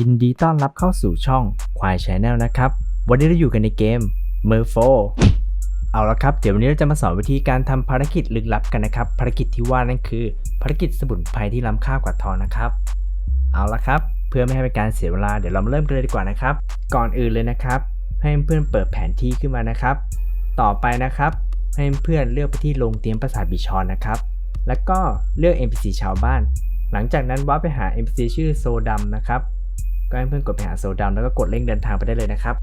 ยินดีต้อนรับเข้าสู่ช่องควายชแนลนะครับ วันนี้เราอยู่กันในเกม m e r f o เอาละครับ เดี๋ยววันนี้เราจะมาสอนวิธีการทำภารกิจลึกลับกันนะครับ ภารกิจที่ว่านั่นคือ ภารกิจสมุนไพรที่ล้ำค่ากว่าทองนะครับ เอาละครับ เพื่อไม่ให้เป็นการเสียเวลาเดี๋ยวเรามาเริ่มกันเลยดีกว่านะครับ ก่อนอื่นเลยนะครับ ให้เพื่อนเปิดแผนที่ขึ้นมานะครับ ต่อไปนะครับ ให้เพื่อนเลือกไปที่โรงเตรียมปราสาทบิชอนนะครับ แล้วก็เลือก NPC ชาวบ้าน หลังจากนั้นว่าไปหา NPC ชื่อโซดัมนะครับ ก็ให้เพื่อนกดไปหาโซดัมแล้วก็กดเร่งเดินทางไปได้เลยนะครับ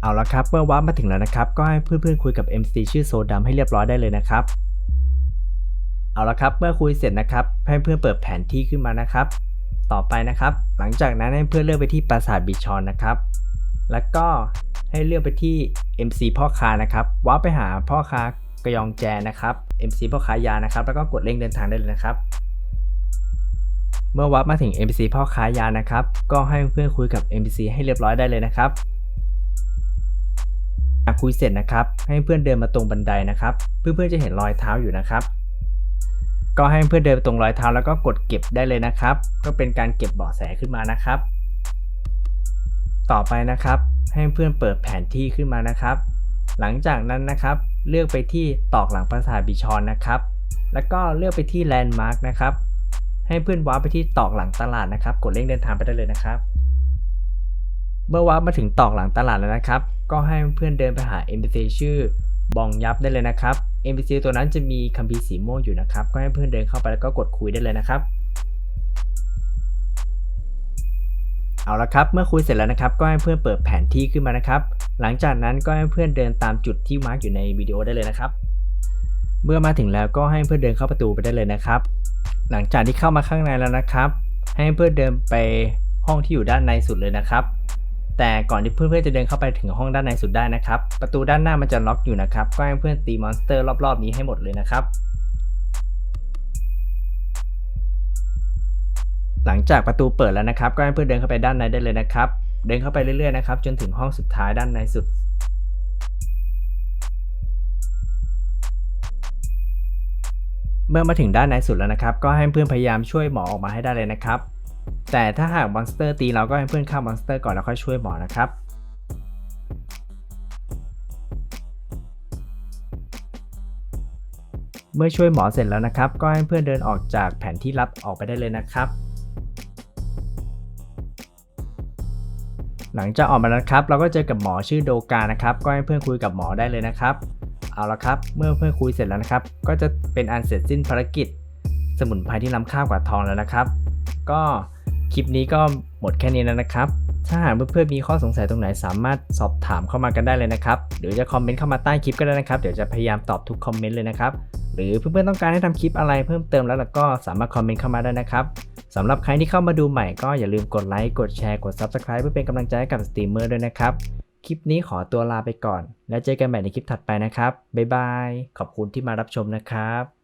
เอาละครับ เมื่อวาร์ปมาถึงแล้วนะครับ ก็ให้เพื่อนๆคุยกับ MC ชื่อโซดัมให้เรียบร้อยได้เลยนะครับ เอาละครับเมื่อคุยเสร็จนะครับให้เพื่อนเปิดแผนที่ขึ้นมานะครับ ต่อไปนะครับ หลังจากนั้นให้เพื่อนเลือกไปที่ปราสาทบิชอนนะครับ แล้วก็ให้เลือกไปที่ MC พ่อค้านะครับวาร์ปไปหาพ่อค้ากระยองแจนะครับ MC พ่อค้ายานะครับ แล้วก็กดเร่งเดินทางได้เลยนะครับ เมื่อวับมาถึง NPC พ่อค้ายานะครับ ก็ให้เพื่อนคุยกับ NPC ให้เรียบร้อยได้เลยนะครับหากคุยเสร็จนะครับ ให้เพื่อนเดินมาตรงบันไดนะครับ เพื่อนๆจะเห็นรอยเท้าอยู่นะครับ ก็ให้เพื่อนเดินตรงรอยเท้าแล้วก็กดเก็บได้เลยนะครับ ก็เป็นการเก็บเบาะแสขึ้นมานะครับ ต่อไปนะครับ ให้เพื่อนเปิดแผนที่ขึ้นมานะครับ หลังจากนั้นนะครับ เลือกไปที่ตอกหลังปราสาทบิชอนนะครับ แล้วก็เลือกไปที่แลนด์มาร์กนะครับ ให้เพื่อนวาร์ปไปที่ตอกหลังตลาดนะครับ กดเร่งเดินทางไปได้เลยนะครับ เมื่อวาร์ปมาถึงตอกหลังตลาดแล้วนะครับ ก็ให้เพื่อนเดินไปหา NPC ชื่อบองยับได้เลยนะครับ NPC ตัวนั้นจะมีคัมภีร์สีม่วงอยู่นะครับ ก็ให้เพื่อนเดินเข้าไปแล้วก็กดคุยได้เลยนะครับ เอาละครับ เมื่อคุยเสร็จแล้วนะครับ ก็ให้เพื่อนเปิดแผนที่ขึ้นมานะครับ หลังจากนั้นก็ให้เพื่อนเดินตามจุดที่มาร์กอยู่ในวิดีโอได้เลยนะครับ เมื่อมาถึงแล้วก็ให้เพื่อนเดินเข้าประตูไปได้เลยนะครับ หลังจากที่เข้ามาข้างในแล้วนะครับ ให้เพื่อนเดินไปห้องที่อยู่ด้านในสุดเลยนะครับ แต่ก่อนที่เพื่อนๆจะเดินเข้าไปถึงห้องด้านในสุดได้นะครับ ประตูด้านหน้ามันจะล็อกอยู่นะครับ ก็ให้เพื่อนตีมอนสเตอร์รอบๆนี้ให้หมดเลยนะครับ หลังจากประตูเปิดแล้วนะครับ ก็ให้เพื่อนเดินเข้าไปด้านในได้เลยนะครับ เดินเข้าไปเรื่อยๆนะครับจนถึงห้องสุดท้ายด้านในสุด เมื่อมาถึงด้านในสุดแล้วนะครับ ก็ให้เพื่อนพยายามช่วยหมอออกมาให้ได้เลยนะครับ แต่ถ้าหากมอนสเตอร์ตีเราก็ให้เพื่อนฆ่ามอนสเตอร์ก่อนแล้วค่อยช่วยหมอนะครับเมื่อช่วยหมอเสร็จแล้วนะครับ ก็ให้เพื่อนเดินออกจากแผนที่ลับออกไปได้เลยนะครับ หลังจากออกมาแล้วครับ เราก็เจอกับหมอชื่อโดกานะครับ ก็ให้เพื่อนคุยกับหมอได้เลยนะครับ เอาละครับ เมื่อเพื่อนคุยเสร็จแล้วนะครับ ก็จะเป็นอันเสร็จสิ้นภารกิจ สมุนไพรที่ล้ำค่ากว่าทองแล้วนะครับ ก็คลิปนี้ก็หมดแค่นี้แล้วนะครับ ถ้าหากเพื่อนๆมีข้อสงสัยตรงไหนสามารถสอบถามเข้ามากันได้เลยนะครับ หรือจะคอมเมนต์เข้ามาใต้คลิปก็ได้นะครับ เดี๋ยวจะพยายามตอบทุกคอมเมนต์เลยนะครับ หรือเพื่อนๆต้องการให้ทำคลิปอะไรเพิ่มเติมแล้วก็สามารถคอมเมนต์เข้ามาได้นะครับสำหรับใครที่เข้ามาดูใหม่ก็อย่าลืมกดไลค์ กดแชร์ กด Subscribe เพื่อเป็นกำลังใจให้กับสตรีมเมอร์ด้วยนะครับ คลิปนี้ขอตัวลาไปก่อน แล้วเจอกันใหม่ในคลิปถัดไปนะครับ บ๊ายบาย ขอบคุณที่มารับชมนะครับ